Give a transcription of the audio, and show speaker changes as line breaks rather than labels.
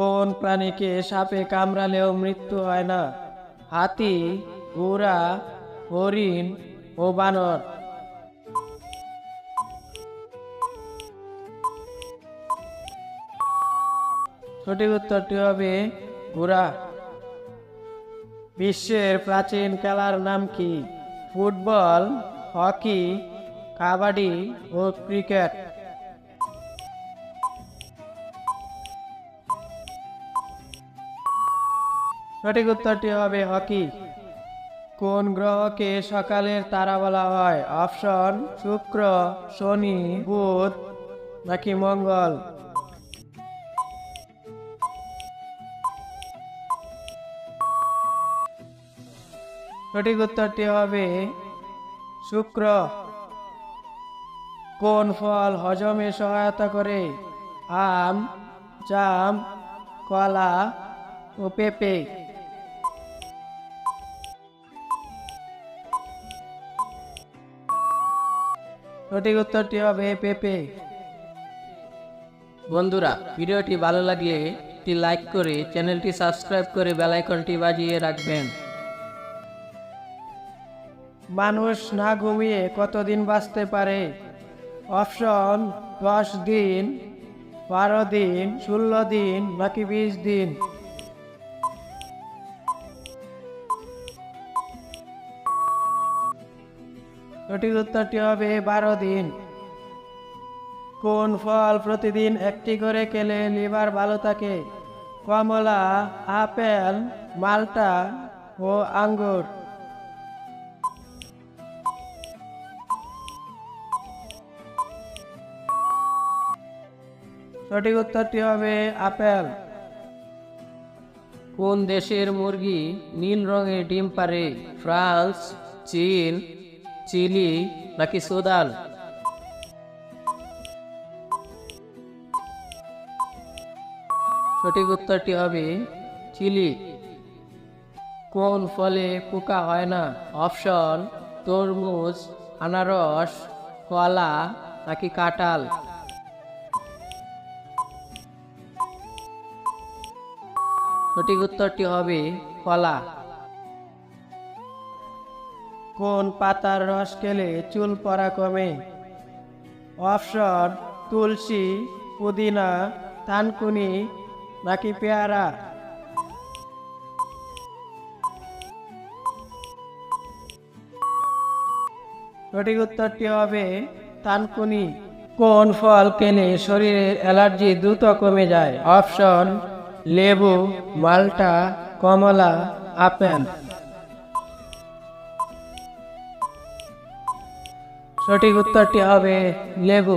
কোন প্রাণীকে সাপে কামড়ালেও মৃত্যু হয় না? হাতি, ঘোড়া, হরিণ ও বানর। সঠিক উত্তরটি হবে ঘোড়া। বিশ্বের প্রাচীন খেলার নাম কি? ফুটবল, হকি, কাবাডি ও ক্রিকেট। সঠিক উত্তরটি হবে হকি। কোন গ্রহকে সকালের তারা বলা হয়? অপশন, শুক্র, শনি, বুধ নাকি মঙ্গল? সঠিক উত্তরটি হবে শুক্র। কোন ফল হজমে সহায়তা করে? আম, জাম, কলা ও পেঁপে। সঠিক উত্তরটি হবে পেঁপে। বন্ধুরা ভিডিওটি ভালো লাগলে একটি লাইক করে চ্যানেলটি সাবস্ক্রাইব করে বেল আইকনটি বাজিয়ে রাখবেন। মানুষ না ঘুমিয়ে কতদিন বাঁচতে পারে? অপশন দশ দিন বারো দিন ষোলো দিন নাকি বিশ দিন। সঠিক উত্তরটি হবে বারো দিন। কোন ফল প্রতিদিন একটি করে খেলে লিভার ভালো থাকে? কমলা, আপেল, মালটা ও আঙ্গুর। সঠিক উত্তরটি হবে আপেল। কোন দেশের মুরগি নীল রঙের ডিম পারে ফ্রান্স, চীন চিলি নাকি সুদান সঠিক উত্তরটি হবে চিলি। কোন ফলে পোকা হয় না? অপশন, তরমুজ, আনারস, কলা নাকি কাঁঠাল? সঠিক উত্তরটি হবে কলা। কোন পাতার রস খেলে চুল পড়া কমে? অপশন, তুলসী, পুদিনা, থানকুনি, নাকি পেয়ারা? সঠিক উত্তরটি হবে তানকুনি কোন ফল কেনে শরীরের অ্যালার্জি দ্রুত কমে যায়? অপশন, লেবু, মাল্টা, কমলা, আপেল। সঠিক উত্তরটি হবে লেবু